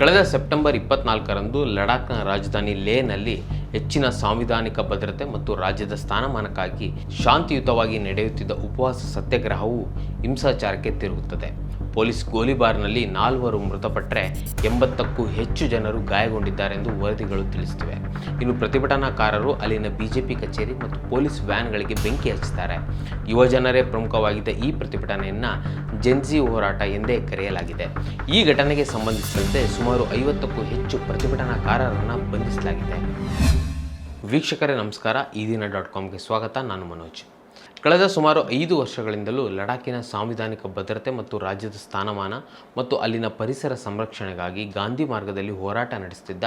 ಕಳೆದ ಸೆಪ್ಟೆಂಬರ್ ಇಪ್ಪತ್ನಾಲ್ಕರಂದು ಲಡಾಖ್ನ ರಾಜಧಾನಿ ಲೇನಲ್ಲಿ ಹೆಚ್ಚಿನ ಸಾಂವಿಧಾನಿಕ ಭದ್ರತೆ ಮತ್ತು ರಾಜ್ಯದ ಸ್ಥಾನಮಾನಕ್ಕಾಗಿ ಶಾಂತಿಯುತವಾಗಿ ನಡೆಯುತ್ತಿದ್ದ ಉಪವಾಸ ಸತ್ಯಾಗ್ರಹವು ಹಿಂಸಾಚಾರಕ್ಕೆ ತಿರುಗುತ್ತದೆ. ಪೊಲೀಸ್ ಗೋಲಿಬಾರ್ನಲ್ಲಿ ನಾಲ್ವರು ಮೃತಪಟ್ಟರೆ ಎಂಬತ್ತಕ್ಕೂ ಹೆಚ್ಚು ಜನರು ಗಾಯಗೊಂಡಿದ್ದಾರೆಂದು ವರದಿಗಳು ತಿಳಿಸುತ್ತಿವೆ ಇನ್ನು ಪ್ರತಿಭಟನಾಕಾರರು ಅಲ್ಲಿನ ಬಿಜೆಪಿ ಕಚೇರಿ ಮತ್ತು ಪೊಲೀಸ್ ವ್ಯಾನ್ಗಳಿಗೆ ಬೆಂಕಿ ಹಚ್ಚುತ್ತಾರೆ ಯುವಜನರೇ ಪ್ರಮುಖವಾಗಿದ್ದ ಈ ಪ್ರತಿಭಟನೆಯನ್ನು ಜೆನ್ಜಿ ಹೋರಾಟ ಎಂದೇ ಕರೆಯಲಾಗಿದೆ. ಈ ಘಟನೆಗೆ ಸಂಬಂಧಿಸಿದಂತೆ ಸುಮಾರು ಐವತ್ತಕ್ಕೂ ಹೆಚ್ಚು ಪ್ರತಿಭಟನಾಕಾರರನ್ನು ಬಂಧಿಸಲಾಗಿದೆ. ವೀಕ್ಷಕರೇ, ನಮಸ್ಕಾರ. ಈ ದಿನ ಡಾಟ್ ಕಾಮ್ಗೆ ಸ್ವಾಗತ. ನಾನು ಮನೋಜ್. ಕಳೆದ ಸುಮಾರು ಐದು ವರ್ಷಗಳಿಂದಲೂ ಲಡಾಖಿನ ಸಾಂವಿಧಾನಿಕ ಭದ್ರತೆ ಮತ್ತು ರಾಜ್ಯದ ಸ್ಥಾನಮಾನ ಮತ್ತು ಅಲ್ಲಿನ ಪರಿಸರ ಸಂರಕ್ಷಣೆಗಾಗಿ ಗಾಂಧಿ ಮಾರ್ಗದಲ್ಲಿ ಹೋರಾಟ ನಡೆಸುತ್ತಿದ್ದ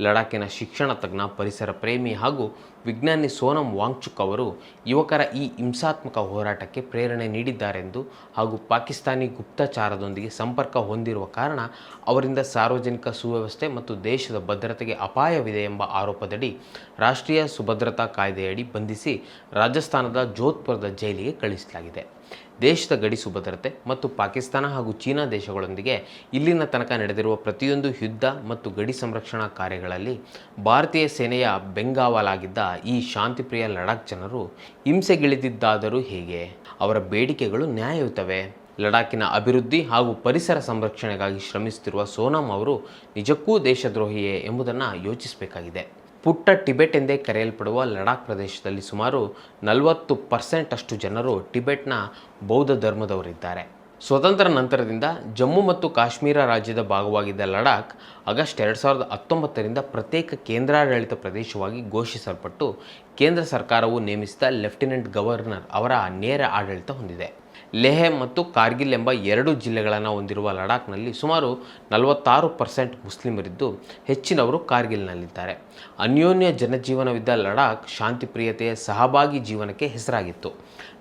ಲಡಾಖಿನ ಶಿಕ್ಷಣ ತಜ್ಞ, ಪರಿಸರ ಪ್ರೇಮಿ ಹಾಗೂ ವಿಜ್ಞಾನಿ ಸೋನಂ ವಾಂಗ್ಚುಕ್ ಅವರು ಯುವಕರ ಈ ಹಿಂಸಾತ್ಮಕ ಹೋರಾಟಕ್ಕೆ ಪ್ರೇರಣೆ ನೀಡಿದ್ದಾರೆಂದು ಹಾಗೂ ಪಾಕಿಸ್ತಾನಿ ಗುಪ್ತಚಾರದೊಂದಿಗೆ ಸಂಪರ್ಕ ಹೊಂದಿರುವ ಕಾರಣ ಅವರಿಂದ ಸಾರ್ವಜನಿಕ ಸುವ್ಯವಸ್ಥೆ ಮತ್ತು ದೇಶದ ಭದ್ರತೆಗೆ ಅಪಾಯವಿದೆ ಎಂಬ ಆರೋಪದಡಿ ರಾಷ್ಟ್ರೀಯ ಸುಭದ್ರತಾ ಕಾಯ್ದೆಯಡಿ ಬಂಧಿಸಿ ರಾಜಸ್ಥಾನದ ಜೋಧ್ಪುರದ ಜೈಲಿಗೆ ಕಳಿಸಲಾಗಿದೆ ದೇಶದ ಗಡಿ ಸುಭದ್ರತೆ ಮತ್ತು ಪಾಕಿಸ್ತಾನ ಹಾಗೂ ಚೀನಾ ದೇಶಗಳೊಂದಿಗೆ ಇಲ್ಲಿನ ತನಕ ನಡೆದಿರುವ ಪ್ರತಿಯೊಂದು ಯುದ್ಧ ಮತ್ತು ಗಡಿ ಸಂರಕ್ಷಣಾ ಕಾರ್ಯಗಳಲ್ಲಿ ಭಾರತೀಯ ಸೇನೆಯ ಬೆಂಗಾವಲಾಗಿದ್ದ ಈ ಶಾಂತಿಪ್ರಿಯ ಲಡಾಖ್ ಜನರು ಹಿಂಸೆಗಿಳಿದಿದ್ದಾದರೂ ಹೇಗೆ? ಅವರ ಬೇಡಿಕೆಗಳು ನ್ಯಾಯಯುತವೆ? ಲಡಾಖಿನ ಅಭಿವೃದ್ಧಿ ಹಾಗೂ ಪರಿಸರ ಸಂರಕ್ಷಣೆಗಾಗಿ ಶ್ರಮಿಸುತ್ತಿರುವ ಸೋನಂ ಅವರು ನಿಜಕ್ಕೂ ದೇಶದ್ರೋಹಿಯೇ ಎಂಬುದನ್ನು ಯೋಚಿಸಬೇಕಾಗಿದೆ. ಪುಟ್ಟ ಟಿಬೆಟ್ ಎಂದೇ ಕರೆಯಲ್ಪಡುವ ಲಡಾಖ್ ಪ್ರದೇಶದಲ್ಲಿ ಸುಮಾರು ನಲವತ್ತು ಪರ್ಸೆಂಟ್ ಅಷ್ಟು ಜನರು ಟಿಬೆಟ್ನ ಬೌದ್ಧ ಧರ್ಮದವರಿದ್ದಾರೆ. ಸ್ವತಂತ್ರ ನಂತರದಿಂದ ಜಮ್ಮು ಮತ್ತು ಕಾಶ್ಮೀರ ರಾಜ್ಯದ ಭಾಗವಾಗಿದ್ದ ಲಡಾಖ್ ಆಗಸ್ಟ್ ಎರಡು ಸಾವಿರದ ಹತ್ತೊಂಬತ್ತರಿಂದ ಪ್ರತ್ಯೇಕ ಕೇಂದ್ರಾಡಳಿತ ಪ್ರದೇಶವಾಗಿ ಘೋಷಿಸಲ್ಪಟ್ಟು ಕೇಂದ್ರ ಸರ್ಕಾರವು ನೇಮಿಸಿದ ಲೆಫ್ಟಿನೆಂಟ್ ಗವರ್ನರ್ ಅವರ ನೇರ ಆಡಳಿತ ಹೊಂದಿದೆ. ಲೆಹೆ ಮತ್ತು ಕಾರ್ಗಿಲ್ ಎಂಬ ಎರಡು ಜಿಲ್ಲೆಗಳನ್ನು ಹೊಂದಿರುವ ಲಡಾಖ್ನಲ್ಲಿ ಸುಮಾರು ನಲವತ್ತಾರು ಪರ್ಸೆಂಟ್ ಮುಸ್ಲಿಮರಿದ್ದು ಹೆಚ್ಚಿನವರು ಕಾರ್ಗಿಲ್ನಲ್ಲಿದ್ದಾರೆ. ಅನ್ಯೋನ್ಯ ಜನಜೀವನವಿದ್ದ ಲಡಾಖ್ ಶಾಂತಿಪ್ರಿಯತೆಯ ಸಹಭಾಗಿ ಜೀವನಕ್ಕೆ ಹೆಸರಾಗಿತ್ತು.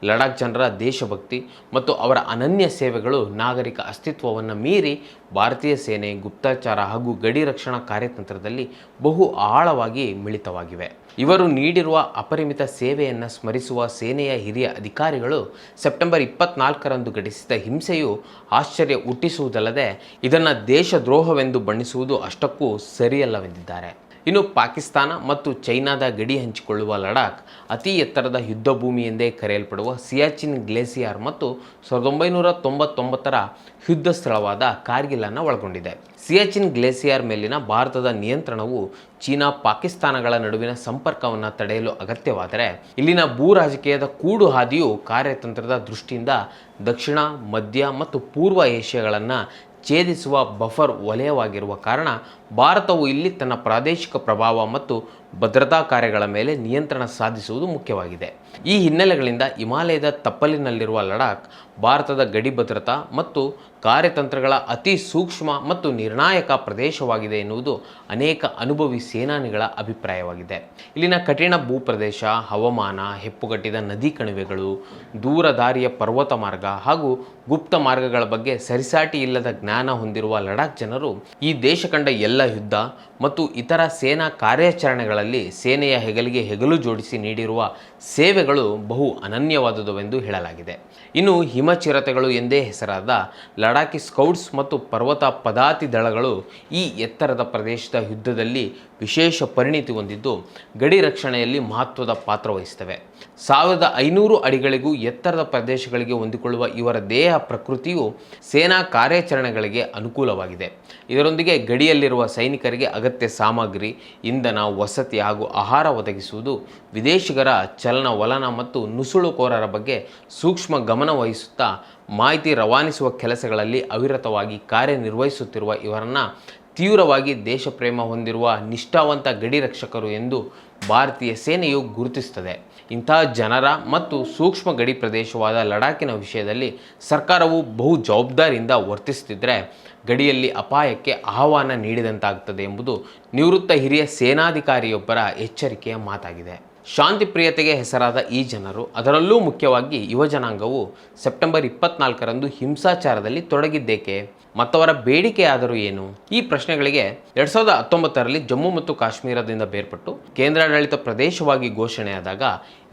ಲಡಾಖ್ ಜನರ ದೇಶಭಕ್ತಿ ಮತ್ತು ಅವರ ಅನನ್ಯ ಸೇವೆಗಳು ನಾಗರಿಕ ಅಸ್ತಿತ್ವವನ್ನು ಮೀರಿ ಭಾರತೀಯ ಸೇನೆ, ಗುಪ್ತಚಾರ ಹಾಗೂ ಗಡಿ ರಕ್ಷಣಾ ಕಾರ್ಯತಂತ್ರದಲ್ಲಿ ಬಹು ಆಳವಾಗಿ ಮಿಳಿತವಾಗಿವೆ. ಇವರು ನೀಡಿರುವ ಅಪರಿಮಿತ ಸೇವೆಯನ್ನು ಸ್ಮರಿಸುವ ಸೇನೆಯ ಹಿರಿಯ ಅಧಿಕಾರಿಗಳು ಸೆಪ್ಟೆಂಬರ್ ಇಪ್ಪತ್ನಾಲ್ಕರಂದು ಘಟಿಸಿದ ಹಿಂಸೆಯು ಆಶ್ಚರ್ಯ ಹುಟ್ಟಿಸುವುದಲ್ಲದೆ ಇದನ್ನು ದೇಶದ್ರೋಹವೆಂದು ಬಣ್ಣಿಸುವುದು ಅಷ್ಟಕ್ಕೂ ಸರಿಯಲ್ಲವೆಂದಿದ್ದಾರೆ. ಇನ್ನು ಪಾಕಿಸ್ತಾನ ಮತ್ತು ಚೈನಾದ ಗಡಿ ಹಂಚಿಕೊಳ್ಳುವ ಲಡಾಖ್ ಅತಿ ಎತ್ತರದ ಯುದ್ಧ ಭೂಮಿ ಎಂದೇ ಕರೆಯಲ್ಪಡುವ ಸಿಯಾಚಿನ್ ಗ್ಲೇಸಿಯಾರ್ ಮತ್ತು ಸಾವಿರದ ಒಂಬೈನೂರ ತೊಂಬತ್ತೊಂಬತ್ತರ ಯುದ್ಧ ಸ್ಥಳವಾದ ಕಾರ್ಗಿಲನ್ನು ಒಳಗೊಂಡಿದೆ. ಸಿಯಾಚಿನ್ ಗ್ಲೇಸಿಯಾರ್ ಮೇಲಿನ ಭಾರತದ ನಿಯಂತ್ರಣವು ಚೀನಾ ಪಾಕಿಸ್ತಾನಗಳ ನಡುವಿನ ಸಂಪರ್ಕವನ್ನು ತಡೆಯಲು ಅಗತ್ಯವಾದರೆ ಇಲ್ಲಿನ ಭೂ ರಾಜಕೀಯದ ಕೂಡು ಹಾದಿಯು ಕಾರ್ಯತಂತ್ರದ ದೃಷ್ಟಿಯಿಂದ ದಕ್ಷಿಣ, ಮಧ್ಯ ಮತ್ತು ಪೂರ್ವ ಏಷ್ಯಾಗಳನ್ನು ಛೇದಿಸುವ ಬಫರ್ ವಲಯವಾಗಿರುವ ಕಾರಣ ಭಾರತವು ಇಲ್ಲಿ ತನ್ನ ಪ್ರಾದೇಶಿಕ ಪ್ರಭಾವ ಮತ್ತು ಭದ್ರತಾ ಕಾರ್ಯಗಳ ಮೇಲೆ ನಿಯಂತ್ರಣ ಸಾಧಿಸುವುದು ಮುಖ್ಯವಾಗಿದೆ. ಈ ಹಿನ್ನೆಲೆಗಳಿಂದ ಹಿಮಾಲಯದ ತಪ್ಪಲಿನಲ್ಲಿರುವ ಲಡಾಖ್, ಭಾರತದ ಗಡಿ ಭದ್ರತಾ ಮತ್ತು ಕಾರ್ಯತಂತ್ರಗಳ ಅತಿ ಸೂಕ್ಷ್ಮ ಮತ್ತು ನಿರ್ಣಾಯಕ ಪ್ರದೇಶವಾಗಿದೆ ಎನ್ನುವುದು ಅನೇಕ ಅನುಭವಿ ಸೇನಾನಿಗಳ ಅಭಿಪ್ರಾಯವಾಗಿದೆ. ಇಲ್ಲಿನ ಕಠಿಣ ಭೂಪ್ರದೇಶ, ಹವಾಮಾನ, ಹೆಪ್ಪುಗಟ್ಟಿದ ನದಿ ಕಣಿವೆಗಳು ದೂರ ದಾರಿಯ ಪರ್ವತ ಮಾರ್ಗ ಹಾಗೂ ಗುಪ್ತ ಮಾರ್ಗಗಳ ಬಗ್ಗೆ ಸರಿಸಾಟಿ ಇಲ್ಲದ ಜ್ಞಾನ ಹೊಂದಿರುವ ಲಡಾಖ್ ಜನರು ಈ ದೇಶ ಕಂಡ ಎಲ್ಲ ಯುದ್ಧ ಮತ್ತು ಇತರ ಸೇನಾ ಕಾರ್ಯಾಚರಣೆಗಳಲ್ಲಿ ಸೇನೆಯ ಹೆಗಲಿಗೆ ಹೆಗಲು ಜೋಡಿಸಿ ನೀಡಿರುವ ಸೇವೆಗಳು ಬಹು ಅನನ್ಯವಾದುದವೆಂದು ಹೇಳಲಾಗಿದೆ. ಇನ್ನು ಹಿಮಚಿರತೆಗಳು ಎಂದೇ ಹೆಸರಾದ ಲಡಾಖಿ ಸ್ಕೌಟ್ಸ್ ಮತ್ತು ಪರ್ವತ ಪದಾತಿ ದಳಗಳು ಈ ಎತ್ತರದ ಪ್ರದೇಶದ ಯುದ್ಧದಲ್ಲಿ ವಿಶೇಷ ಪರಿಣಿತಿ ಹೊಂದಿದ್ದು ಗಡಿ ರಕ್ಷಣೆಯಲ್ಲಿ ಮಹತ್ವದ ಪಾತ್ರ ವಹಿಸುತ್ತವೆ ಸಾವಿರದ ಐನೂರು ಅಡಿಗಳಿಗೂ ಎತ್ತರದ ಪ್ರದೇಶಗಳಿಗೆ ಹೊಂದಿಕೊಳ್ಳುವ ಇವರ ದೇಹ ಪ್ರಕೃತಿಯು ಸೇನಾ ಕಾರ್ಯಾಚರಣೆಗಳಿಗೆ ಅನುಕೂಲವಾಗಿದೆ. ಇದರೊಂದಿಗೆ ಗಡಿಯಲ್ಲಿರುವ ಸೈನಿಕರಿಗೆ ಅಗತ್ಯ ಸಾಮಗ್ರಿ, ಇಂಧನ, ವಸತಿ ಹಾಗೂ ಆಹಾರ ಒದಗಿಸುವುದು, ವಿದೇಶಿಗರ ಚಲನವಲನ ಮತ್ತು ನುಸುಳುಕೋರರ ಬಗ್ಗೆ ಸೂಕ್ಷ್ಮ ಗಮನ ವಹಿಸುತ್ತಾ ಮಾಹಿತಿ ರವಾನಿಸುವ ಕೆಲಸಗಳಲ್ಲಿ ಅವಿರತವಾಗಿ ಕಾರ್ಯನಿರ್ವಹಿಸುತ್ತಿರುವ ಇವರನ್ನು ತೀವ್ರವಾಗಿ ದೇಶಪ್ರೇಮ ಹೊಂದಿರುವ ನಿಷ್ಠಾವಂತ ಗಡಿ ರಕ್ಷಕರು ಎಂದು ಭಾರತೀಯ ಸೇನೆಯು ಗುರುತಿಸುತ್ತದೆ. ಇಂತಹ ಜನರ ಮತ್ತು ಸೂಕ್ಷ್ಮ ಗಡಿ ಪ್ರದೇಶವಾದ ಲಡಾಖಿನ ವಿಷಯದಲ್ಲಿ ಸರ್ಕಾರವು ಬಹು ಜವಾಬ್ದಾರಿಯಿಂದ ವರ್ತಿಸುತ್ತಿದ್ದರೆ ಗಡಿಯಲ್ಲಿ ಅಪಾಯಕ್ಕೆ ಆಹ್ವಾನ ನೀಡಿದಂತಾಗುತ್ತದೆ ಎಂಬುದು ನಿವೃತ್ತ ಹಿರಿಯ ಸೇನಾಧಿಕಾರಿಯೊಬ್ಬರ ಎಚ್ಚರಿಕೆಯ ಮಾತಾಗಿದೆ. ಶಾಂತಿ ಪ್ರಿಯತೆಗೆ ಹೆಸರಾದ ಈ ಜನರು, ಅದರಲ್ಲೂ ಮುಖ್ಯವಾಗಿ ಯುವಜನಾಂಗವು ಸೆಪ್ಟೆಂಬರ್ ಇಪ್ಪತ್ನಾಲ್ಕರಂದು ಹಿಂಸಾಚಾರದಲ್ಲಿ ತೊಡಗಿದ್ದೇಕೆ? ಮತ್ತವರ ಬೇಡಿಕೆ ಆದರೂ ಏನು? ಈ ಪ್ರಶ್ನೆಗಳಿಗೆ ಎರಡ್ ಸಾವಿರದ ಹತ್ತೊಂಬತ್ತರಲ್ಲಿ ಜಮ್ಮು ಮತ್ತು ಕಾಶ್ಮೀರದಿಂದ ಬೇರ್ಪಟ್ಟು ಕೇಂದ್ರಾಡಳಿತ ಪ್ರದೇಶವಾಗಿ ಘೋಷಣೆಯಾದಾಗ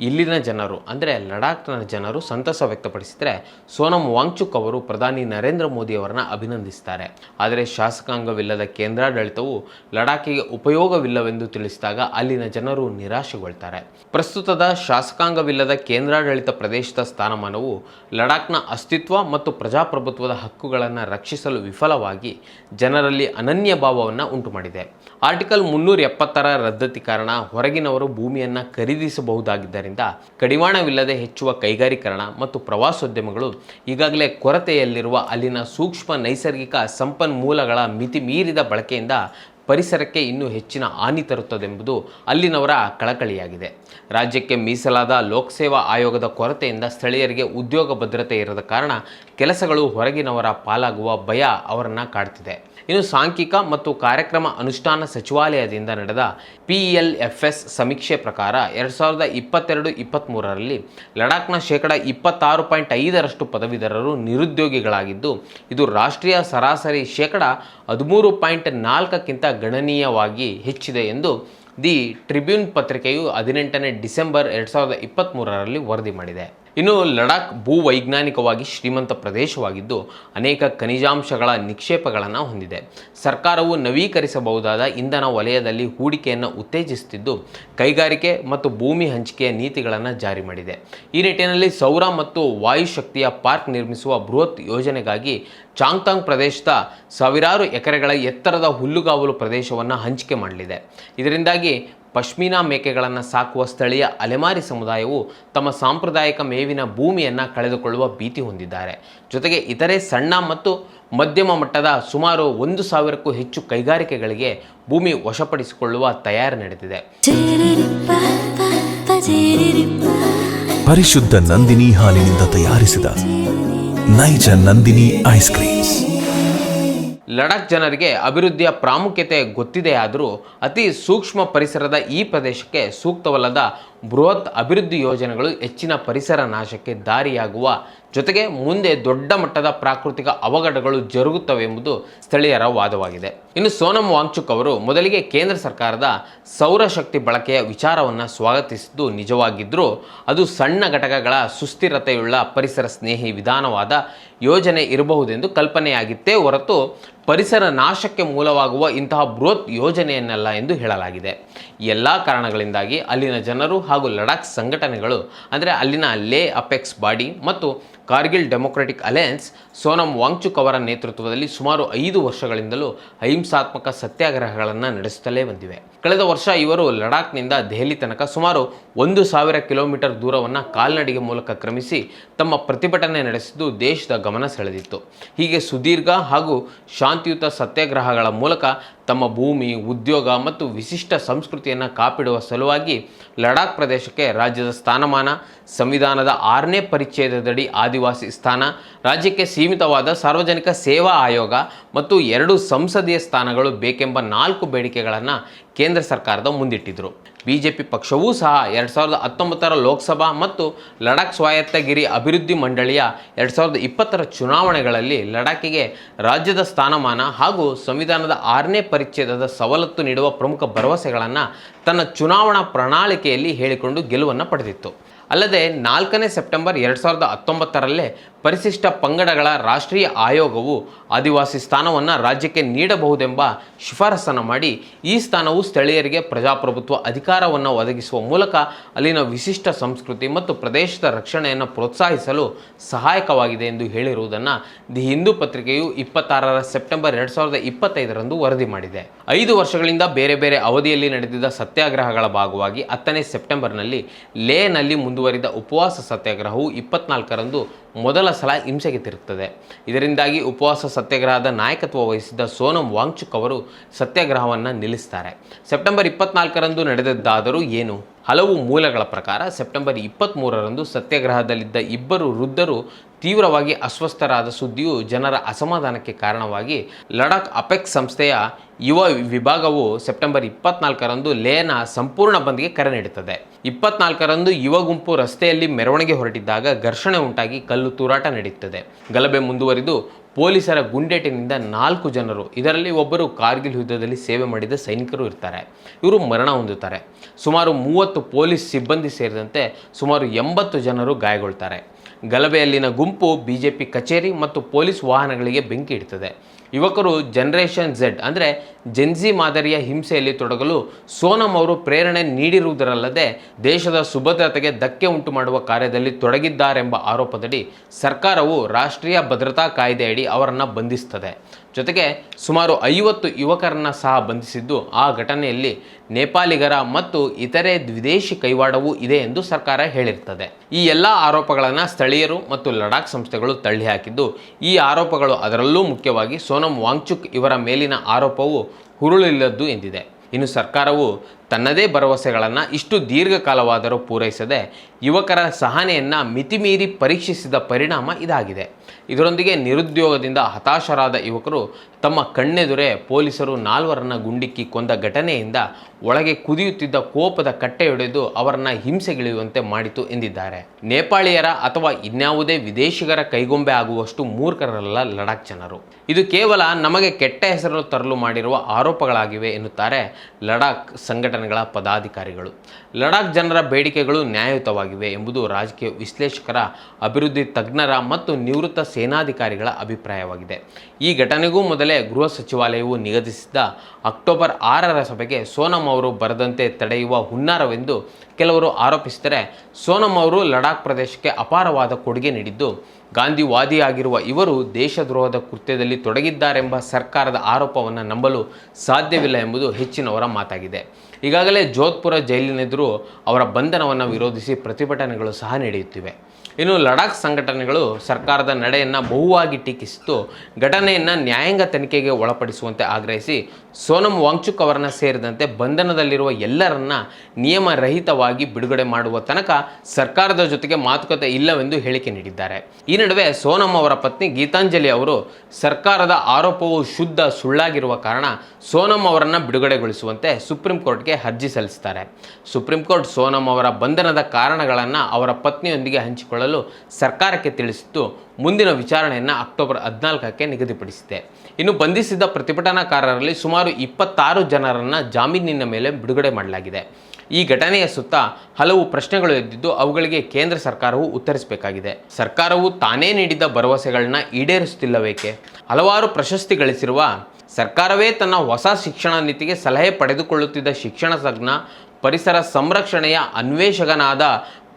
ಇಲ್ಲಿನ ಜನರು, ಅಂದರೆ ಲಡಾಖ್ನ ಜನರು ಸಂತಸ ವ್ಯಕ್ತಪಡಿಸಿದರೆ ಸೋನಂ ವಾಂಗ್ಚುಕ್ ಅವರು ಪ್ರಧಾನಿ ನರೇಂದ್ರ ಮೋದಿ ಅವರನ್ನ ಅಭಿನಂದಿಸ್ತಾರೆ. ಆದರೆ ಶಾಸಕಾಂಗವಿಲ್ಲದ ಕೇಂದ್ರಾಡಳಿತವು ಲಡಾಖಿಗೆ ಉಪಯೋಗವಿಲ್ಲವೆಂದು ತಿಳಿಸಿದಾಗ ಅಲ್ಲಿನ ಜನರು ನಿರಾಶೆಗೊಳ್ತಾರೆ. ಪ್ರಸ್ತುತದ ಶಾಸಕಾಂಗವಿಲ್ಲದ ಕೇಂದ್ರಾಡಳಿತ ಪ್ರದೇಶದ ಸ್ಥಾನಮಾನವು ಲಡಾಖ್ನ ಅಸ್ತಿತ್ವ ಮತ್ತು ಪ್ರಜಾಪ್ರಭುತ್ವದ ಹಕ್ಕುಗಳನ್ನು ರಕ್ಷಿಸಲು ವಿಫಲವಾಗಿ ಜನರಲ್ಲಿ ಅನನ್ಯ ಭಾವವನ್ನು ಉಂಟುಮಾಡಿದೆ. ಆರ್ಟಿಕಲ್ ಮುನ್ನೂರ ಎಪ್ಪತ್ತರ ರದ್ದತಿ ಕಾರಣ ಹೊರಗಿನವರು ಭೂಮಿಯನ್ನು ಖರೀದಿಸಬಹುದಾಗಿದ್ದರಿಂದ ಕಡಿವಾಣವಿಲ್ಲದೆ ಹೆಚ್ಚುವ ಕೈಗಾರೀಕರಣ ಮತ್ತು ಪ್ರವಾಸೋದ್ಯಮಗಳು ಈಗಾಗಲೇ ಕೊರತೆಯಲ್ಲಿರುವ ಅಲ್ಲಿನ ಸೂಕ್ಷ್ಮ ನೈಸರ್ಗಿಕ ಸಂಪನ್ಮೂಲಗಳ ಮಿತಿ ಮೀರಿದ ಬಳಕೆಯಿಂದ ಪರಿಸರಕ್ಕೆ ಇನ್ನೂ ಹೆಚ್ಚಿನ ಹಾನಿ ತರುತ್ತದೆಂಬುದು ಅಲ್ಲಿನವರ ಕಳಕಳಿಯಾಗಿದೆ. ರಾಜ್ಯಕ್ಕೆ ಮೀಸಲಾದ ಲೋಕಸೇವಾ ಆಯೋಗದ ಕೊರತೆಯಿಂದ ಸ್ಥಳೀಯರಿಗೆ ಉದ್ಯೋಗ ಭದ್ರತೆ ಇರದ ಕಾರಣ ಕೆಲಸಗಳು ಹೊರಗಿನವರ ಪಾಲಾಗುವ ಭಯ ಅವರನ್ನು ಕಾಡ್ತಿದೆ. ಇನ್ನು ಸಾಂಖ್ಯಿಕ ಮತ್ತು ಕಾರ್ಯಕ್ರಮ ಅನುಷ್ಠಾನ ಸಚಿವಾಲಯದಿಂದ ನಡೆದ ಪಿ ಎಲ್ ಎಫ್ ಸಮೀಕ್ಷೆ ಪ್ರಕಾರ ಎರಡು ಸಾವಿರದ ಇಪ್ಪತ್ತೆರಡು ಇಪ್ಪತ್ತ್ಮೂರರಲ್ಲಿ ಲಡಾಖ್ನ ಶೇಕಡ ಇಪ್ಪತ್ತಾರು ಪಾಯಿಂಟ್ ಐದರಷ್ಟು ಪದವೀಧರರು ನಿರುದ್ಯೋಗಿಗಳಾಗಿದ್ದು, ಇದು ರಾಷ್ಟ್ರೀಯ ಸರಾಸರಿ ಶೇಕಡ ಹದಿಮೂರು ಪಾಯಿಂಟ್ ನಾಲ್ಕಕ್ಕಿಂತ ಗಣನೀಯವಾಗಿ ಹೆಚ್ಚಿದೆ ಎಂದು ದಿ ಟ್ರಿಬ್ಯೂನ್ ಪತ್ರಿಕೆಯು ಹದಿನೆಂಟನೇ ಡಿಸೆಂಬರ್ ಎರಡು ಸಾವಿರದ ಇಪ್ಪತ್ತ್ಮೂರರಲ್ಲಿ ವರದಿ ಮಾಡಿದೆ. ಇನ್ನು ಲಡಾಖ್ ಭೂವೈಜ್ಞಾನಿಕವಾಗಿ ಶ್ರೀಮಂತ ಪ್ರದೇಶವಾಗಿದ್ದು ಅನೇಕ ಖನಿಜಾಂಶಗಳ ನಿಕ್ಷೇಪಗಳನ್ನು ಹೊಂದಿದೆ. ಸರ್ಕಾರವು ನವೀಕರಿಸಬಹುದಾದ ಇಂಧನ ವಲಯದಲ್ಲಿ ಹೂಡಿಕೆಯನ್ನು ಉತ್ತೇಜಿಸುತ್ತಿದ್ದು ಕೈಗಾರಿಕೆ ಮತ್ತು ಭೂಮಿ ಹಂಚಿಕೆಯ ನೀತಿಗಳನ್ನು ಜಾರಿ ಮಾಡಿದೆ. ಈ ನಿಟ್ಟಿನಲ್ಲಿ ಸೌರ ಮತ್ತು ವಾಯುಶಕ್ತಿಯ ಪಾರ್ಕ್ ನಿರ್ಮಿಸುವ ಬೃಹತ್ ಯೋಜನೆಗಾಗಿ ಚಾಂಗ್ತಾಂಗ್ ಪ್ರದೇಶದ ಸಾವಿರಾರು ಎಕರೆಗಳ ಎತ್ತರದ ಹುಲ್ಲುಗಾವಲು ಪ್ರದೇಶವನ್ನು ಹಂಚಿಕೆ ಮಾಡಲಿದೆ. ಇದರಿಂದಾಗಿ ಪಶ್ಮೀನಾ ಮೇಕೆಗಳನ್ನು ಸಾಕುವ ಸ್ಥಳೀಯ ಅಲೆಮಾರಿ ಸಮುದಾಯವು ತಮ್ಮ ಸಾಂಪ್ರದಾಯಿಕ ಮೇವಿನ ಭೂಮಿಯನ್ನು ಕಳೆದುಕೊಳ್ಳುವ ಭೀತಿ ಹೊಂದಿದ್ದಾರೆ. ಜೊತೆಗೆ ಇತರೆ ಸಣ್ಣ ಮತ್ತು ಮಧ್ಯಮ ಮಟ್ಟದ ಸುಮಾರು ಒಂದು ಸಾವಿರಕ್ಕೂ ಹೆಚ್ಚು ಕೈಗಾರಿಕೆಗಳಿಗೆ ಭೂಮಿ ವಶಪಡಿಸಿಕೊಳ್ಳುವ ತಯಾರಿ ನಡೆದಿದೆ. ಪರಿಶುದ್ಧ ನಂದಿನಿ ಹಾಲಿನಿಂದ ತಯಾರಿಸಿದ ನೈಜ ನಂದಿನಿ ಐಸ್ ಕ್ರೀಮ್ಸ್. ಲಡಾಖ್ ಜನರಿಗೆ ಅಭಿವೃದ್ಧಿಯ ಪ್ರಾಮುಖ್ಯತೆ ಗೊತ್ತಿದೆಯಾದರೂ ಅತಿ ಸೂಕ್ಷ್ಮ ಪರಿಸರದ ಈ ಪ್ರದೇಶಕ್ಕೆ ಸೂಕ್ತವಲ್ಲದ ಬೃಹತ್ ಅಭಿವೃದ್ಧಿ ಯೋಜನೆಗಳು ಹೆಚ್ಚಿನ ಪರಿಸರ ನಾಶಕ್ಕೆ ದಾರಿಯಾಗುವ ಜೊತೆಗೆ ಮುಂದೆ ದೊಡ್ಡ ಮಟ್ಟದ ಪ್ರಾಕೃತಿಕ ಅವಘಡಗಳು ಜರುಗುತ್ತವೆ ಎಂಬುದು ಸ್ಥಳೀಯರ ವಾದವಾಗಿದೆ. ಇನ್ನು ಸೋನಂ ವಾಂಗ್ಚುಕ್ ಅವರು ಮೊದಲಿಗೆ ಕೇಂದ್ರ ಸರ್ಕಾರದ ಸೌರಶಕ್ತಿ ಬಳಕೆಯ ವಿಚಾರವನ್ನು ಸ್ವಾಗತಿಸಿದ್ದು ನಿಜವಾಗಿದ್ದರೂ ಅದು ಸಣ್ಣ ಘಟಕಗಳ ಸುಸ್ಥಿರತೆಯುಳ್ಳ ಪರಿಸರ ಸ್ನೇಹಿ ವಿಧಾನವಾದ ಯೋಜನೆ ಇರಬಹುದೆಂದು ಕಲ್ಪನೆಯಾಗಿತ್ತೇ ಹೊರತು ಪರಿಸರ ನಾಶಕ್ಕೆ ಮೂಲವಾಗುವ ಇಂತಹ ಬೃಹತ್ ಯೋಜನೆಯನ್ನಲ್ಲ ಎಂದು ಹೇಳಲಾಗಿದೆ. ಎಲ್ಲ ಕಾರಣಗಳಿಂದಾಗಿ ಅಲ್ಲಿನ ಜನರು ಹಾಗೂ ಲಡಾಖ್ ಸಂಘಟನೆಗಳು, ಅಂದರೆ ಅಲ್ಲಿನ ಲೇ ಅಪೆಕ್ಸ್ ಬಾಡಿ ಮತ್ತು ಕಾರ್ಗಿಲ್ ಡೆಮೊಕ್ರೆಟಿಕ್ ಅಲಯನ್ಸ್, ಸೋನಂ ವಾಂಗ್ಚುಕ್ ಅವರ ನೇತೃತ್ವದಲ್ಲಿ ಸುಮಾರು ಐದು ವರ್ಷಗಳಿಂದಲೂ ಅಹಿಂಸಾತ್ಮಕ ಸತ್ಯಾಗ್ರಹಗಳನ್ನು ನಡೆಸುತ್ತಲೇ ಬಂದಿವೆ. ಕಳೆದ ವರ್ಷ ಇವರು ಲಡಾಖ್ನಿಂದ ದೆಹಲಿ ತನಕ ಸುಮಾರು ಒಂದು ಸಾವಿರ ಕಿಲೋಮೀಟರ್ ದೂರವನ್ನು ಕಾಲ್ನಡಿಗೆ ಮೂಲಕ ಕ್ರಮಿಸಿ ತಮ್ಮ ಪ್ರತಿಭಟನೆ ನಡೆಸಿದ್ದು ದೇಶದ ಗಮನ ಸೆಳೆದಿತ್ತು. ಹೀಗೆ ಸುದೀರ್ಘ ಹಾಗೂ ಶಾಂತಿಯುತ ಸತ್ಯಾಗ್ರಹಗಳ ಮೂಲಕ ತಮ್ಮ ಭೂಮಿ, ಉದ್ಯೋಗ ಮತ್ತು ವಿಶಿಷ್ಟ ಸಂಸ್ಕೃತಿಯನ್ನು ಕಾಪಿಡುವ ಸಲುವಾಗಿ ಲಡಾಖ್ ಪ್ರದೇಶಕ್ಕೆ ರಾಜ್ಯದ ಸ್ಥಾನಮಾನ, ಸಂವಿಧಾನದ ಆರನೇ ಪರಿಚ್ಛೇದದಡಿ ಆದಿವಾಸಿ ಸ್ಥಾನ, ರಾಜ್ಯಕ್ಕೆ ಸೀಮಿತವಾದ ಸಾರ್ವಜನಿಕ ಸೇವಾ ಆಯೋಗ ಮತ್ತು ಎರಡು ಸಂಸದೀಯ ಸ್ಥಾನಗಳು ಬೇಕೆಂಬ ನಾಲ್ಕು ಬೇಡಿಕೆಗಳನ್ನು ಕೇಂದ್ರ ಸರ್ಕಾರದ ಮುಂದಿಟ್ಟಿದ್ದರು ಪಿ ಪಕ್ಷವೂ ಸಹ ಎರಡು ಸಾವಿರದ ಹತ್ತೊಂಬತ್ತರ ಲೋಕಸಭಾ ಮತ್ತು ಲಡಾಖ್ ಸ್ವಾಯತ್ತಗಿರಿ ಅಭಿವೃದ್ಧಿ ಮಂಡಳಿಯ ಎರಡು ಸಾವಿರದ ಇಪ್ಪತ್ತರ ಚುನಾವಣೆಗಳಲ್ಲಿ ಲಡಾಖಿಗೆ ರಾಜ್ಯದ ಸ್ಥಾನಮಾನ ಹಾಗೂ ಸಂವಿಧಾನದ ಆರನೇ ಪರಿಚ್ಛೇದದ ಸವಲತ್ತು ನೀಡುವ ಪ್ರಮುಖ ಭರವಸೆಗಳನ್ನು ತನ್ನ ಚುನಾವಣಾ ಪ್ರಣಾಳಿಕೆಯಲ್ಲಿ ಹೇಳಿಕೊಂಡು ಗೆಲುವನ್ನು ಪಡೆದಿತ್ತು. ಅಲ್ಲದೆ ನಾಲ್ಕನೇ ಸೆಪ್ಟೆಂಬರ್ ಎರಡು ಸಾವಿರದ ಹತ್ತೊಂಬತ್ತರಲ್ಲೇ ಪರಿಶಿಷ್ಟ ಪಂಗಡಗಳ ರಾಷ್ಟ್ರೀಯ ಆಯೋಗವು ಆದಿವಾಸಿ ಸ್ಥಾನವನ್ನು ರಾಜ್ಯಕ್ಕೆ ನೀಡಬಹುದೆಂಬ ಶಿಫಾರಸನ್ನು ಮಾಡಿ ಈ ಸ್ಥಾನವು ಸ್ಥಳೀಯರಿಗೆ ಪ್ರಜಾಪ್ರಭುತ್ವ ಅಧಿಕಾರವನ್ನು ಒದಗಿಸುವ ಮೂಲಕ ಅಲ್ಲಿನ ವಿಶಿಷ್ಟ ಸಂಸ್ಕೃತಿ ಮತ್ತು ಪ್ರದೇಶದ ರಕ್ಷಣೆಯನ್ನು ಪ್ರೋತ್ಸಾಹಿಸಲು ಸಹಾಯಕವಾಗಿದೆ ಎಂದು ಹೇಳಿರುವುದನ್ನು ದಿ ಹಿಂದೂ ಪತ್ರಿಕೆಯು ಇಪ್ಪತ್ತಾರರ ಸೆಪ್ಟೆಂಬರ್ ಎರಡು ಸಾವಿರದ ಇಪ್ಪತ್ತೈದರಂದು ವರದಿ ಮಾಡಿದೆ. ಐದು ವರ್ಷಗಳಿಂದ ಬೇರೆ ಬೇರೆ ಅವಧಿಯಲ್ಲಿ ನಡೆದಿದ್ದ ಸತ್ಯಾಗ್ರಹಗಳ ಭಾಗವಾಗಿ ಹತ್ತನೇ ಸೆಪ್ಟೆಂಬರ್ನಲ್ಲಿ ಲೇನಲ್ಲಿ ಮುಂದುವರಿದ ಉಪವಾಸ ಸತ್ಯಾಗ್ರಹವು ಇಪ್ಪತ್ನಾಲ್ಕರಂದು ಮೊದಲ ಸಲ ಹಿಂಸೆಗೆ ತಿರುತ್ತದೆ ಇದರಿಂದಾಗಿ ಉಪವಾಸ ಸತ್ಯಾಗ್ರಹದ ನಾಯಕತ್ವ ವಹಿಸಿದ್ದ ಸೋನಂ ವಾಂಗ್ಚುಕ್ ಅವರು ಸತ್ಯಾಗ್ರಹವನ್ನು ನಿಲ್ಲಿಸ್ತಾರೆ. ಸೆಪ್ಟೆಂಬರ್ ಇಪ್ಪತ್ನಾಲ್ಕರಂದು ನಡೆದದ್ದಾದರೂ ಏನು? ಹಲವು ಮೂಲಗಳ ಪ್ರಕಾರ ಸೆಪ್ಟೆಂಬರ್ ಇಪ್ಪತ್ತ್ಮೂರರಂದು ಸತ್ಯಾಗ್ರಹದಲ್ಲಿದ್ದ ಇಬ್ಬರು ವೃದ್ಧರು ತೀವ್ರವಾಗಿ ಅಸ್ವಸ್ಥರಾದ ಸುದ್ದಿಯು ಜನರ ಅಸಮಾಧಾನಕ್ಕೆ ಕಾರಣವಾಗಿ ಲಡಾಖ್ ಅಪೆಕ್ಸ್ ಸಂಸ್ಥೆಯ ಯುವ ವಿಭಾಗವು ಸೆಪ್ಟೆಂಬರ್ ಇಪ್ಪತ್ನಾಲ್ಕರಂದು ಲೇನ ಸಂಪೂರ್ಣ ಬಂದ್ಗೆ ಕರೆ ನೀಡುತ್ತದೆ. ಇಪ್ಪತ್ನಾಲ್ಕರಂದು ಯುವ ಗುಂಪು ರಸ್ತೆಯಲ್ಲಿ ಮೆರವಣಿಗೆ ಹೊರಟಿದ್ದಾಗ ಘರ್ಷಣೆ ಉಂಟಾಗಿ ಕಲ್ಲು ತೂರಾಟ ನಡೆಯುತ್ತದೆ ಗಲಭೆ ಮುಂದುವರಿದು ಪೊಲೀಸರ ಗುಂಡೇಟಿನಿಂದ ನಾಲ್ಕು ಜನರು, ಇದರಲ್ಲಿ ಒಬ್ಬರು ಕಾರ್ಗಿಲ್ ಯುದ್ಧದಲ್ಲಿ ಸೇವೆ ಮಾಡಿದ ಸೈನಿಕರು ಇರ್ತಾರೆ. ಇವರು ಮರಣ ಹೊಂದುತ್ತಾರೆ. ಸುಮಾರು ಮೂವತ್ತು ಪೊಲೀಸ್ ಸಿಬ್ಬಂದಿ ಸೇರಿದಂತೆ ಸುಮಾರು ಎಂಬತ್ತು ಜನರು ಗಾಯಗೊಳ್ತಾರೆ. ಗಲಭೆಯಲ್ಲಿನ ಗುಂಪು ಬಿಜೆಪಿ ಕಚೇರಿ ಮತ್ತು ಪೊಲೀಸ್ ವಾಹನಗಳಿಗೆ ಬೆಂಕಿ ಇಡ್ತದೆ ಯುವಕರು ಜನರೇಷನ್ ಝೆಡ್ ಅಂದರೆ ಜೆನ್ಜಿ ಮಾದರಿಯ ಹಿಂಸೆಯಲ್ಲಿ ತೊಡಗಲು ಸೋನಂ ಅವರು ಪ್ರೇರಣೆ ನೀಡಿರುವುದರಲ್ಲದೆ ದೇಶದ ಸುಭದ್ರತೆಗೆ ಧಕ್ಕೆ ಉಂಟು ಮಾಡುವ ಕಾರ್ಯದಲ್ಲಿ ತೊಡಗಿದ್ದಾರೆಂಬ ಆರೋಪದಡಿ ಸರ್ಕಾರವು ರಾಷ್ಟ್ರೀಯ ಭದ್ರತಾ ಕಾಯ್ದೆಯಡಿ ಅವರನ್ನು ಬಂಧಿಸ್ತದೆ. ಜೊತೆಗೆ ಸುಮಾರು ಐವತ್ತು ಯುವಕರನ್ನು ಸಹ ಬಂಧಿಸಿದ್ದು ಆ ಘಟನೆಯಲ್ಲಿ ನೇಪಾಲಿಗರ ಮತ್ತು ಇತರೆ ವಿದೇಶಿ ಕೈವಾಡವೂ ಇದೆ ಎಂದು ಸರ್ಕಾರ ಹೇಳಿರ್ತದೆ. ಈ ಎಲ್ಲ ಆರೋಪಗಳನ್ನು ಸ್ಥಳೀಯರು ಮತ್ತು ಲಡಾಖ್ ಸಂಸ್ಥೆಗಳು ತಳ್ಳಿಹಾಕಿದ್ದು ಈ ಆರೋಪಗಳು ಅದರಲ್ಲೂ ಮುಖ್ಯವಾಗಿ ಸೋನಂ ವಾಂಗ್ಚುಕ್ ಇವರ ಮೇಲಿನ ಆರೋಪವು ಹುರುಳಿಲ್ಲದ್ದು ಎಂದಿದೆ. ಇನ್ನು ಸರ್ಕಾರವು ತನ್ನದೇ ಭರವಸೆಗಳನ್ನು ಇಷ್ಟು ದೀರ್ಘಕಾಲವಾದರೂ ಪೂರೈಸದೆ ಯುವಕರ ಸಹನೆಯನ್ನು ಮಿತಿಮೀರಿ ಪರೀಕ್ಷಿಸಿದ ಪರಿಣಾಮ ಇದಾಗಿದೆ. ಇದರೊಂದಿಗೆ ನಿರುದ್ಯೋಗದಿಂದ ಹತಾಶರಾದ ಯುವಕರು ತಮ್ಮ ಕಣ್ಣೆದುರೇ ಪೊಲೀಸರು ನಾಲ್ವರನ್ನು ಗುಂಡಿಕ್ಕಿ ಕೊಂದ ಘಟನೆಯಿಂದ ಒಳಗೆ ಕುದಿಯುತ್ತಿದ್ದ ಕೋಪದ ಕಟ್ಟೆಯೊಡೆದು ಅವರನ್ನು ಹಿಂಸೆಗಿಳಿಯುವಂತೆ ಮಾಡಿತು ಎಂದಿದ್ದಾರೆ. ನೇಪಾಳಿಯರ ಅಥವಾ ಇನ್ಯಾವುದೇ ವಿದೇಶಿಗರ ಕೈಗೊಂಬೆ ಆಗುವಷ್ಟು ಮೂರ್ಖರಲ್ಲ ಲಡಾಖ್ ಜನರು. ಇದು ಕೇವಲ ನಮಗೆ ಕೆಟ್ಟ ಹೆಸರು ತರಲು ಮಾಡಿರುವ ಆರೋಪಗಳಾಗಿವೆ ಎನ್ನುತ್ತಾರೆ ಲಡಾಖ್ ಸಂಘಟನೆಗಳ ಪದಾಧಿಕಾರಿಗಳು. ಲಡಾಖ್ ಜನರ ಬೇಡಿಕೆಗಳು ನ್ಯಾಯಯುತವಾಗಿವೆ ಎಂಬುದು ರಾಜಕೀಯ ವಿಶ್ಲೇಷಕರ ಅಭಿವೃದ್ಧಿ ತಜ್ಞರ ಮತ್ತು ನಿವೃತ್ತ ಸೇನಾಧಿಕಾರಿಗಳ ಅಭಿಪ್ರಾಯವಾಗಿದೆ. ಈ ಘಟನೆಗೂ ಮೊದಲೇ ಗೃಹ ಸಚಿವಾಲಯವು ನಿಗದಿಸಿದ್ದ ಅಕ್ಟೋಬರ್ ಆರರ ಸಭೆಗೆ ಸೋನಂ ಅವರು ಬರದಂತೆ ತಡೆಯುವ ಹುನ್ನಾರವೆಂದು ಕೆಲವರು ಆರೋಪಿಸಿದರೆ ಸೋನಂ ಅವರು ಲಡಾಖ್ ಪ್ರದೇಶಕ್ಕೆ ಅಪಾರವಾದ ಕೊಡುಗೆ ನೀಡಿದ್ದು, ಗಾಂಧಿವಾದಿಯಾಗಿರುವ ಇವರು ದೇಶದ್ರೋಹದ ಕೃತ್ಯದಲ್ಲಿ ತೊಡಗಿದ್ದಾರೆಂಬ ಸರ್ಕಾರದ ಆರೋಪವನ್ನು ನಂಬಲು ಸಾಧ್ಯವಿಲ್ಲ ಎಂಬುದು ಹೆಚ್ಚಿನವರ ಮಾತಾಗಿದೆ. ಈಗಾಗಲೇ ಜೋಧ್ಪುರ ಜೈಲಿನೆದುರು ಅವರ ಬಂಧನವನ್ನು ವಿರೋಧಿಸಿ ಪ್ರತಿಭಟನೆಗಳು ಸಹ ನಡೆಯುತ್ತಿವೆ. ಇನ್ನು ಲಡಾಖ್ ಸಂಘಟನೆಗಳು ಸರ್ಕಾರದ ನಡೆಯನ್ನು ಬಹುವಾಗಿ ಟೀಕಿಸಿತು ಘಟನೆಯನ್ನು ನ್ಯಾಯಾಂಗ ತನಿಖೆಗೆ ಒಳಪಡಿಸುವಂತೆ ಆಗ್ರಹಿಸಿ ಸೋನಂ ವಾಂಗ್ಚುಕ್ ಅವರನ್ನು ಸೇರಿದಂತೆ ಬಂಧನದಲ್ಲಿರುವ ಎಲ್ಲರನ್ನ ನಿಯಮರಹಿತವಾಗಿ ಬಿಡುಗಡೆ ಮಾಡುವ ತನಕ ಸರ್ಕಾರದ ಜೊತೆಗೆ ಮಾತುಕತೆ ಇಲ್ಲವೆಂದು ಹೇಳಿಕೆ ನೀಡಿದ್ದಾರೆ. ಈ ನಡುವೆ ಸೋನಂ ಅವರ ಪತ್ನಿ ಗೀತಾಂಜಲಿ ಅವರು ಸರ್ಕಾರದ ಆರೋಪವು ಶುದ್ಧ ಸುಳ್ಳಾಗಿರುವ ಕಾರಣ ಸೋನಂ ಅವರನ್ನು ಬಿಡುಗಡೆಗೊಳಿಸುವಂತೆ ಸುಪ್ರೀಂ ಕೋರ್ಟ್ಗೆ ಅರ್ಜಿ ಸಲ್ಲಿಸುತ್ತಾರೆ ಸುಪ್ರೀಂ ಕೋರ್ಟ್ ಸೋನಂ ಅವರ ಬಂಧನದ ಕಾರಣಗಳನ್ನು ಅವರ ಪತ್ನಿಯೊಂದಿಗೆ ಹಂಚಿಕೊಳ್ಳಲು ಸರ್ಕಾರಕ್ಕೆ ತಿಳಿಸಿದ್ದು ಮುಂದಿನ ವಿಚಾರಣೆಯನ್ನು ಅಕ್ಟೋಬರ್ ಹದಿನಾಲ್ಕಕ್ಕೆ ನಿಗದಿಪಡಿಸಿದೆ. ಇನ್ನು ಬಂಧಿಸಿದ್ದ ಪ್ರತಿಭಟನಾಕಾರರಲ್ಲಿ ಸುಮಾರು ಇಪ್ಪತ್ತಾರು ಜನರನ್ನು ಜಾಮೀನಿನ ಮೇಲೆ ಬಿಡುಗಡೆ ಮಾಡಲಾಗಿದೆ. ಈ ಘಟನೆಯ ಸುತ್ತ ಹಲವು ಪ್ರಶ್ನೆಗಳು ಎದ್ದಿದ್ದು ಅವುಗಳಿಗೆ ಕೇಂದ್ರ ಸರ್ಕಾರವು ಉತ್ತರಿಸಬೇಕಾಗಿದೆ. ಸರ್ಕಾರವು ತಾನೇ ನೀಡಿದ ಭರವಸೆಗಳನ್ನ ಈಡೇರಿಸುತ್ತಿಲ್ಲವೇಕೆ? ಹಲವಾರು ಪ್ರಶಸ್ತಿ ಗಳಿಸಿರುವ ಸರ್ಕಾರವೇ ತನ್ನ ಹೊಸ ಶಿಕ್ಷಣ ನೀತಿಗೆ ಸಲಹೆ ಪಡೆದುಕೊಳ್ಳುತ್ತಿದ್ದ ಶಿಕ್ಷಣ ತಜ್ಞ, ಪರಿಸರ ಸಂರಕ್ಷಣೆಯ ಅನ್ವೇಷಕನಾದ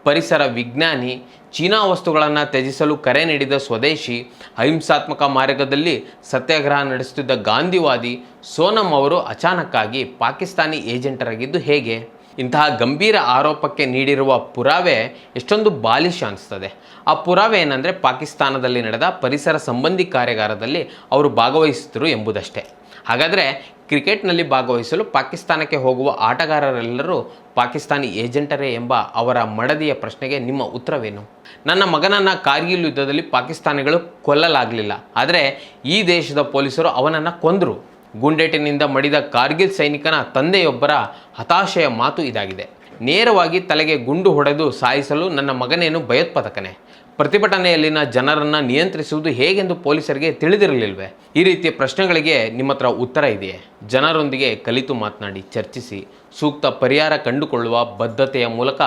ಪರಿಸರ ವಿಜ್ಞಾನಿ, ಚೀನಾ ವಸ್ತುಗಳನ್ನು ತ್ಯಜಿಸಲು ಕರೆ ನೀಡಿದ ಸ್ವದೇಶಿ, ಅಹಿಂಸಾತ್ಮಕ ಮಾರ್ಗದಲ್ಲಿ ಸತ್ಯಾಗ್ರಹ ನಡೆಸುತ್ತಿದ್ದ ಗಾಂಧಿವಾದಿ ಸೋನಂ ಅವರು ಅಚಾನಕ್ಕಾಗಿ ಪಾಕಿಸ್ತಾನಿ ಏಜೆಂಟರಾಗಿದ್ದು ಹೇಗೆ? ಇಂತಹ ಗಂಭೀರ ಆರೋಪಕ್ಕೆ ನೀಡಿರುವ ಪುರಾವೆ ಎಷ್ಟೊಂದು ಬಾಲಿಶ ಅನಿಸ್ತದೆ. ಆ ಪುರಾವೆ ಏನಂದರೆ ಪಾಕಿಸ್ತಾನದಲ್ಲಿ ನಡೆದ ಪರಿಸರ ಸಂಬಂಧಿ ಕಾರ್ಯಾಗಾರದಲ್ಲಿ ಅವರು ಭಾಗವಹಿಸಿದರು ಎಂಬುದಷ್ಟೇ. ಹಾಗಾದರೆ ಕ್ರಿಕೆಟ್ನಲ್ಲಿ ಭಾಗವಹಿಸಲು ಪಾಕಿಸ್ತಾನಕ್ಕೆ ಹೋಗುವ ಆಟಗಾರರೆಲ್ಲರೂ ಪಾಕಿಸ್ತಾನಿ ಏಜೆಂಟರೇ ಎಂಬ ಅವರ ಮಡದಿಯ ಪ್ರಶ್ನೆಗೆ ನಿಮ್ಮ ಉತ್ತರವೇನು? ನನ್ನ ಮಗನನ್ನು ಕಾರ್ಗಿಲ್ ಯುದ್ಧದಲ್ಲಿ ಪಾಕಿಸ್ತಾನಿಗಳು ಕೊಲ್ಲಲಾಗಲಿಲ್ಲ. ಆದರೆ ಈ ದೇಶದ ಪೊಲೀಸರು ಅವನನ್ನು ಕೊಂದರು. ಗುಂಡೇಟಿನಿಂದ ಮಡಿದ ಕಾರ್ಗಿಲ್ ಸೈನಿಕನ ತಂದೆಯೊಬ್ಬರ ಹತಾಶೆಯ ಮಾತು ಇದಾಗಿದೆ. ನೇರವಾಗಿ ತಲೆಗೆ ಗುಂಡು ಹೊಡೆದು ಸಾಯಿಸಲು ನನ್ನ ಮಗನೇನು ಭಯೋತ್ಪಾದಕನೇ? ಪ್ರತಿಭಟನೆಯಲ್ಲಿನ ಜನರನ್ನು ನಿಯಂತ್ರಿಸುವುದು ಹೇಗೆಂದು ಪೊಲೀಸರಿಗೆ ತಿಳಿದಿರಲಿಲ್ವೇ? ಈ ರೀತಿಯ ಪ್ರಶ್ನೆಗಳಿಗೆ ನಿಮ್ಮ ಹತ್ರ ಉತ್ತರ ಇದೆಯೇ? ಜನರೊಂದಿಗೆ ಕಲಿತು ಮಾತನಾಡಿ, ಚರ್ಚಿಸಿ, ಸೂಕ್ತ ಪರಿಹಾರ ಕಂಡುಕೊಳ್ಳುವ ಬದ್ಧತೆಯ ಮೂಲಕ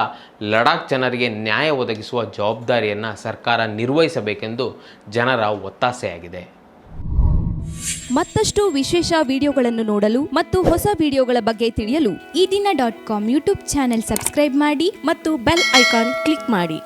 ಲಡಾಖ್ ಜನರಿಗೆ ನ್ಯಾಯ ಒದಗಿಸುವ ಜವಾಬ್ದಾರಿಯನ್ನು ಸರ್ಕಾರ ನಿರ್ವಹಿಸಬೇಕೆಂದು ಜನರ ಒತ್ತಾಸೆಯಾಗಿದೆ. ಮತ್ತಷ್ಟು ವಿಶೇಷ ವಿಡಿಯೋಗಳನ್ನು ನೋಡಲು ಮತ್ತು ಹೊಸ ವಿಡಿಯೋಗಳ ಬಗ್ಗೆ ತಿಳಿಯಲು Ee Dina dot com YouTube channel subscribe ಮಾಡಿ ಮತ್ತು ಬೆಲ್ ಐಕಾನ್ ಕ್ಲಿಕ್ ಮಾಡಿ.